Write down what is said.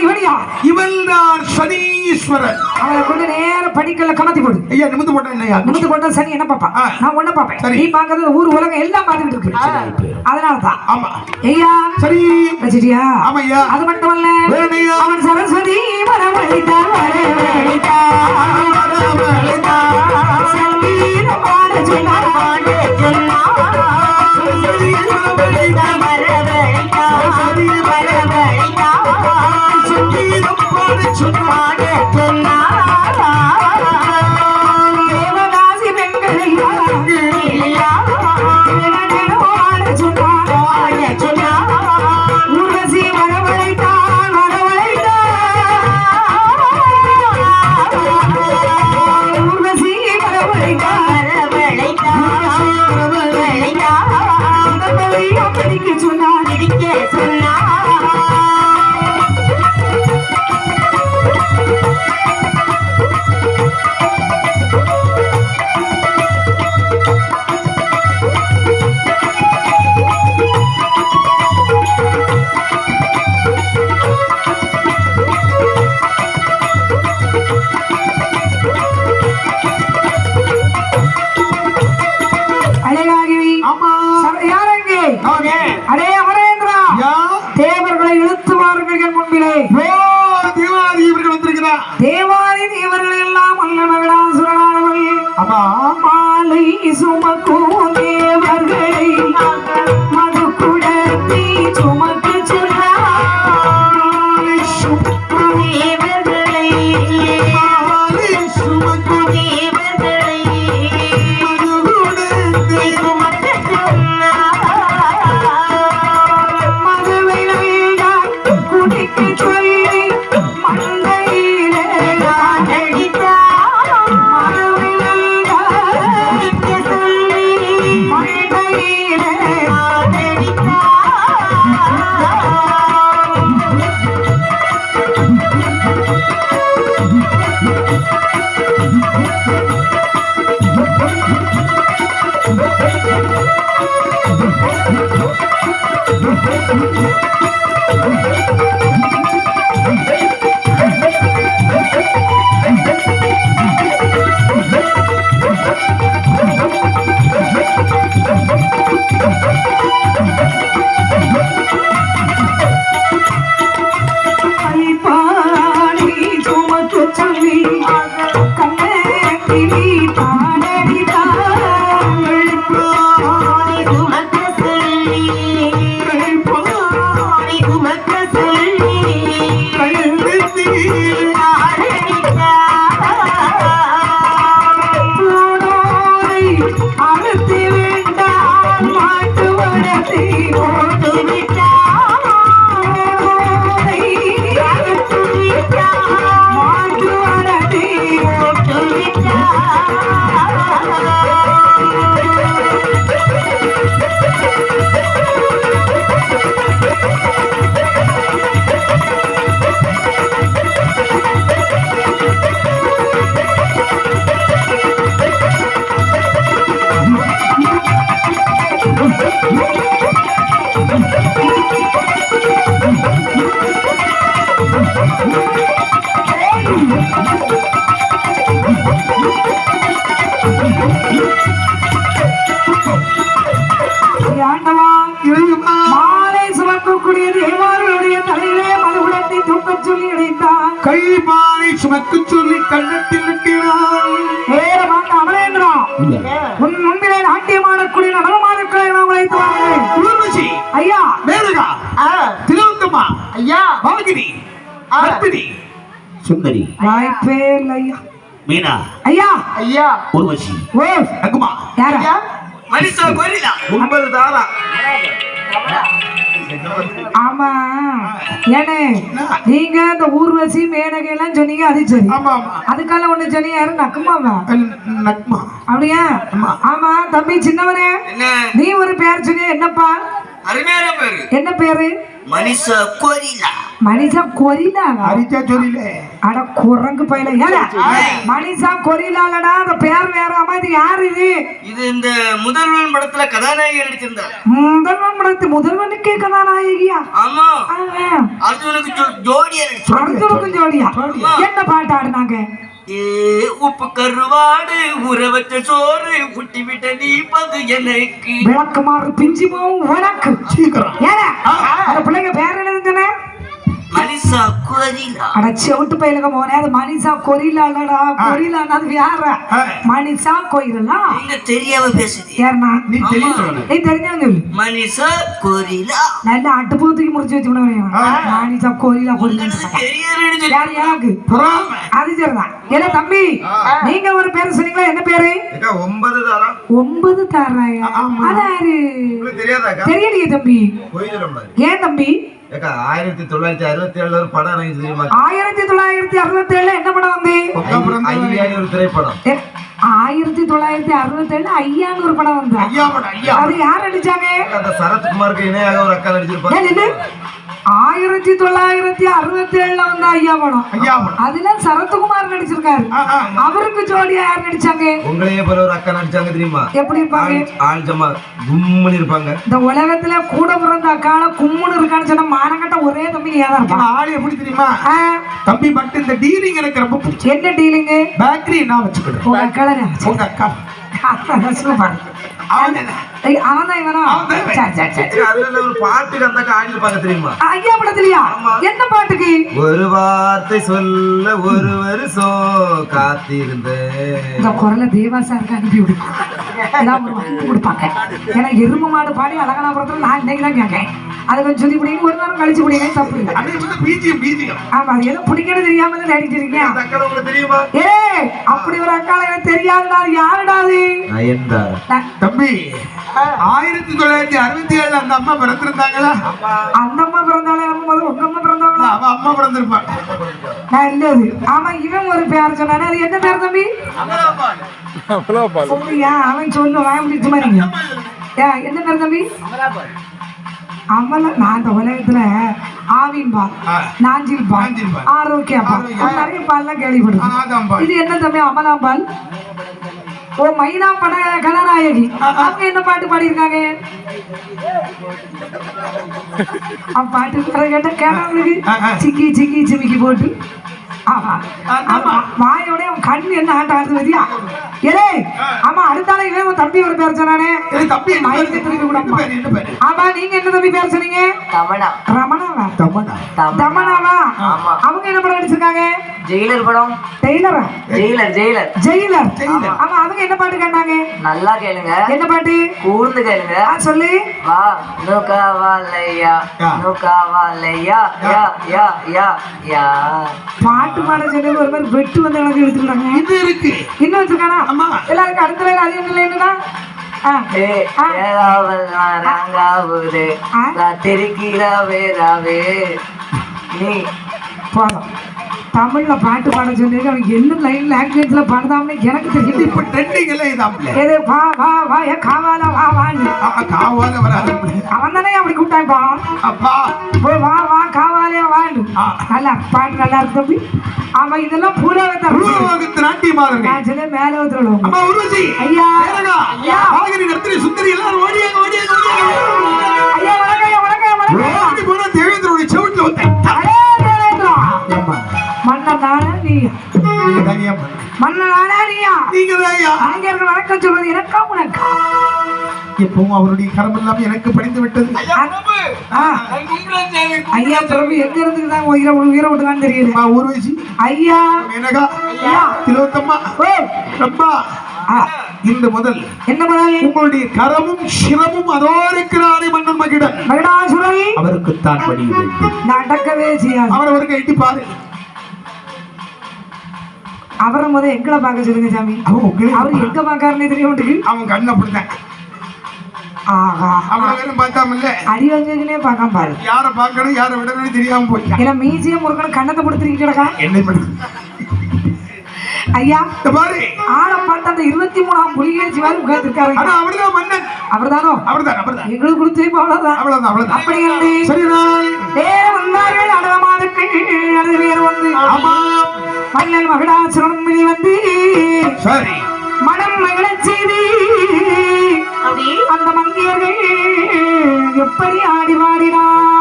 இவனியா இவன் தான் சனீஸ்வரன். அவளை கொண்டு நேர படிக்கல கமத்தி போடு. ஐயா நிமிந்து போட்டா என்னையா நிமித்து போட்டா சனி என்ன பாப்பா ஆ. நான் ஒண்ணு பாப்பேன் சரி. நீ பாக்குறது ஊர் உலகம் எல்லாம் பார்த்துட்டு இருக்கு அதனால தான் ஆமா. ஐயா. சரி. வச்சிட்டியா? ஆமையா. அது மட்டுமல்ல. வேணையா. அவன் சரஸ்வதி வரவழைத்தான் வரவழைத்தான் சங்கீதம் பாட சொன்னார் பாட சொன்னார் చుట్టాడే மாலை சுமக்கும் கண்ணகிரி தானடிதான் சொல்லி கண்ணத்தில் நிற்கிறாள் நேரமாக அமரேந்திரா. உன் முன்பிலே நாட்டியமாடக்கூடிய நடனமாடக்கூடிய நாம் அழைத்துவார்கள் ஊர்வசி ஐயா. மேனகா. திலோத்தமா. ஐயா. வாகினி பத்மினி சுந்தரி. வாய்ப்பே இல்லை ஐயா. மீனா. ஐயா. ஐயா. ஊர்வசி ஓ. அகுமா யாரா? கோரிலா. ஒன்பது தாரா. ஆமா. ஏனே நீங்க இந்த ஊர்வசி மேனகை எல்லாம் சொன்னீங்க அது சரி. ஆமா ஆமா. அதுக்கால ஒண்ணு சொன்னீங்க யாரு? நக்குமாவா நக்மா. அப்படியா? ஆமா. தம்பி சின்னவனே என்ன? நீ ஒரு பேர் சொன்னிய என்னப்பா? என்ன பேரு? மனுஷ கொரிலா. மனுஷா கொரிலாவா அரிச்சா சொல்லில அட குரங்கு பையில. ஏல மனுஷா கொரிலாலடா அந்த பேர் வேற அம்மா இது யாரு இது? இது இந்த முதல்வன் படத்துல கதாநாயகி நடிச்சிருந்தார். முதல்வன் படத்து முதல்வனுக்கே கதாநாயகியா? ஆமா. அர்ஜுனுக்கு ஜோ- ஜோடியா நடிச்சு அர்ஜுனுக்கும் ஜோடியா. என்ன பாட்டு ஆடுனாங்க? ஏ உப்பு கருவாடு வச்ச சோறு விட்ட நீ பது எனக்கு. விளக்குமாறு பிஞ்சுமாவும் உனக்கு. சீக்கிரம். பிள்ளைங்க பேர் என்ன சொன்ன? மனுஷா கொரிலா அட செவிட்டு போனே அது மனிஷா கொரிலாலடா கொரிலானா அது வேற. மனிஷா கோயிலா நீங்க தெரியாம பேசுது ஏறனா நீ தெரிஞ்சவங்க மனுஷா கொரிலா. நல்ல முடிச்சு வச்சு விடுவேன் மனிஷா கொரிலா கொரிலா. யார் பொறாம. அது சரிதான். ஏல தம்பி? நீங்க ஒரு பேர் சொன்னீங்களா? என்ன பேரு? ஒன்பது தாரம் ஒன்பது தாராயா? அதாரு. உங்களுக்கு தெரியாதாக்கா தெரியலையே தம்பி. ஏன் தம்பி? ஏக்கா ஆயிரத்தி தொள்ளாயிரத்தி அறுபத்தி ஏழுல ஒரு படம் இறங்கி தெரியுமா? ஆயிரத்தி தொள்ளாயிரத்தி அறுபத்தி ஏழுல என்ன படம் வந்து ஐயாயிரம் ஒரு திரைப்படம் ஆயிரத்தி தொள்ளாயிரத்தி அறுபத்தி ஏழுல ஐயான்னு ஒரு படம் வந்தா ஐயா பட ஐயா அது யார் நடிச்சாங்க? அந்த சரத்குமாருக்கு இணையாக ஒரு அக்கா நடிச்சிருப்பாங்க? ஆயிரத்தி தொள்ளாயிரத்தி அறுபத்தி ஏழுல வந்த ஐயா படம் ஐயா அதுல சரத்குமார் நடிச்சிருக்காரு. அவருக்கு ஜோடியா யார் நடிச்சாங்க? உங்களையே போல ஒரு அக்கா நடிச்சாங்க தெரியுமா? எப்படி இருப்பாங்க? ஆள்- ஜமா கும்முன்னு இருப்பாங்க. இந்த உலகத்துல கூட பிறந்த அக்கால கும்முன்னு இருக்கான்னு சொன்னா மானங்கட்ட ஒரே தம்பி ஏதா இருப்பான். ஆள் எப்படி தெரியுமா? தம்பி பட் இந்த டீலிங் எனக்கு ரொம்ப பிடிச்ச என்ன டீலிங்கு பேக்கரி நான் வச்சுக்கிட்டேன் உங்க அக்கால உங்க அக்கா. சூப்பர். அவன் தான் இவனா. சரி சரி சரி. ஏக்கா, அதுல ஒரு பாட்டுக்கு அந்த ஆடி இருப்பாங்க தெரியுமா? ஐயா படத்துலயா? என்ன பாட்டுக்கு? ஒரு வார்த்தை சொல்ல ஒரு வருஷம் காத்திருந்தேன். இந்த குரலை தேவாசாருக்கு அனுப்பி விடு. ஏதாவது ஒரு வாங்கி கொடுப்பாங்க. ஏன்னா எருமை மாடு பாடி அழகனாபுரத்துல நான் இன்னைக்கு தான் கேட்கேன் அதை கொஞ்சம் சொல்லி பிடிங்க. ஒரு நேரம் கழிச்சு பிடிங்க. தப்பு இல்லை ஆமா அது எதுவும் பிடிக்கணும் தெரியாம தான் தேடிட்டு இருக்கேன். அந்த அக்கா உங்களுக்கு தெரியுமா? ஏ அப்படி ஒரு அக்கால எனக்கு தெரியாதுடா. அது யாருடா அது? நயன்தாரா நான் தம்பி ஆயிரத்தி தொள்ளாயிரத்தி அறுபத்தி ஏழுல அந்த அம்மா பிறந்திருந்தாங்களா? அந்த அம்மா பிறந்தாலே நம்ம முதல்ல உங்க அம்மா பிறந்தாங்களா அவ அம்மா பிறந்திருப்பாங்க நல்லது ஆமா இவன் ஒரு பேர் சொன்னானே. அது என்ன பேர் தம்பி? சொல்லுயா அவன் சொல்லுவான் இருங்க. ஏ, என்ன பேர் தம்பி? அமல நான் அந்த உலகத்துல ஆவின் பால். நாஞ்சில் பால். ஆரோக்கிய பால் நிறைய பால்லாம் கேள்விப்படுறேன். இது என்ன தம்பி அமலாம்பால் ஓ மைனா பட கதாநாயகி அவங்க என்ன பாட்டு பாடியிருக்காங்க பாட்டு கேட்டவங்களுக்கு. சிக்கி சிக்கி சிமிக்கி போட்டு ஆமா. ஆமா. வாயோட அவன் கண்ணு என்ன ஆட்ட ஆடுது வரியா ஏலே ஆமா அடுத்தால இவன் உன் தம்பி ஒரு பேர் சொன்னானே. தம்பி மயக்க பேரு? ஆமா நீங்க என்ன தம்பி பேர் சொன்னீங்க? தமனா. ரமணாவா? தமனா. தமனாவா. அவங்க என்ன படம் நடிச்சிருக்காங்க? ஜெயிலர் படம். டெய்லரா? Jailer Jailer. ஜெயிலர். ஆமா அவங்க என்ன பாட்டு கண்டாங்க நல்லா கேளுங்க. என்ன பாட்டு? கூர்ந்து கேளுங்க. சொல்லு. வா நு காவாலையா யா. நு காவாலையா யா யா யா. யா பாட்டு பாட சொன்னது ஒரு மாதிரி வெட்டு வந்து எனக்கு எடுத்துக்கிட்டாங்க. இது இருக்கு. வச்சிருக்கானா? ஆமா. எல்லாருக்கும் அடுத்த லைன் அது என்ன லைனுடா ஆ. ஏ ஏகாவல் நாங்காவுது ஆ? திருக்கிறாவே ராவே. நீ. போதும் தமிழ்ல பாட்டு பாட சொன்னது அவன் என்ன லைன் லாங்குவேஜ்ல பாடுதாம்னு எனக்கு தெரியும். இப்ப ட்ரெண்டிங் எல்லாம் இதாம்ல எது வா வா வா ஏ காவாலா வா காவால வராது அவன் தானே அப்படி கூப்பிட்டான்ப்பா அப்பா. போய் வா வா ஆ. நல்லா பாட்டு நல்லா இருக்கு அவன் இதெல்லாம் பூராவத்தை உருவகத்து நாட்டிய மாதிரி நான் சொன்ன மேல வந்துடும் அம்மா உருவசி ஐயா. ஐயா. அழகிரி நர்த்தனி சுந்தரி எல்லாரும் ஓடியாங்க ஓடியாங்க ஓடியாங்க. ஐயா வணக்கம் வணக்கம் வணக்கம் ஓடி போனா தேவேந்திரோட செவிட்டுல ஒருத்தன் அடே, தேவேந்திரா. ஏம்மா, மன்னன் நானா நீயா நீங்க தனியா பண்ணு. மன்னன் நானா நீயா நீங்க. அங்க இருக்க வணக்கம் சொல்வது எனக்கா உனக்கா? எப்பவும் அவருடைய கரம் எல்லாம் எனக்கு படிந்து விட்டது. ஐயா பிரபு. எங்க இருந்து தான் உயிரை உயிரை விட்டுதான்னு தெரியல அம்மா ஊர்வசி ஐயா! மேனகா ஐயா. திலோத்தம்மா. ஓ! ரப்பா ஆ, இந்த முதல். என்ன முதல்? உங்களுடைய கரமும் சிரமும் அதோ இருக்கிறாரே மன்னன் மகிடன் மகிடாசுரன் அவருக்கு தான் வேண்டும் நடக்கவே செய்யாது. அவர் அவருக்கு எட்டி பாரு. அவரை முத எங்களை பார்க்க சொல்லுங்க சாமி. அவர் எங்க பார்க்காருன்னே தெரியும் அவன் கண்ணை அப்படித்தான். ஆஹா. அவனை வேணும் பார்த்தாமல்ல அடி வந்ததுன்னே பார்க்காம பாரு. யாரை பார்க்கணும் யாரை விடணும்னு தெரியாம போயிட்டான் ஏன்னா மீசியம் முருகன் கண்ணத்தை படுத்துருக்கி கிடக்கா என்னை படுத்து ஐயா பாரு. ஆளை பார்த்து அந்த இருபத்தி மூணாம் புலிகேசி மாதிரி உட்கார்ந்துருக்காரு ஆனா அவர்தான் மன்னன். அவர்தானோ? அவர்தான் அவர்தான். எங்களுக்கு கொடுத்து அவ்வளவுதான் அவ்வளவுதான் அவ்வளவுதான். அப்படி சரிதான். வேற வந்தார்கள் அடமாதுக்கள் அது வேற வந்து. ஆமா. மன்னன் மகடாசுரன் வெளி வந்து சரி. மனம் மகிழச் செய்து அந்த மங்கையர்கள் எப்படி ஆடி மாறினார்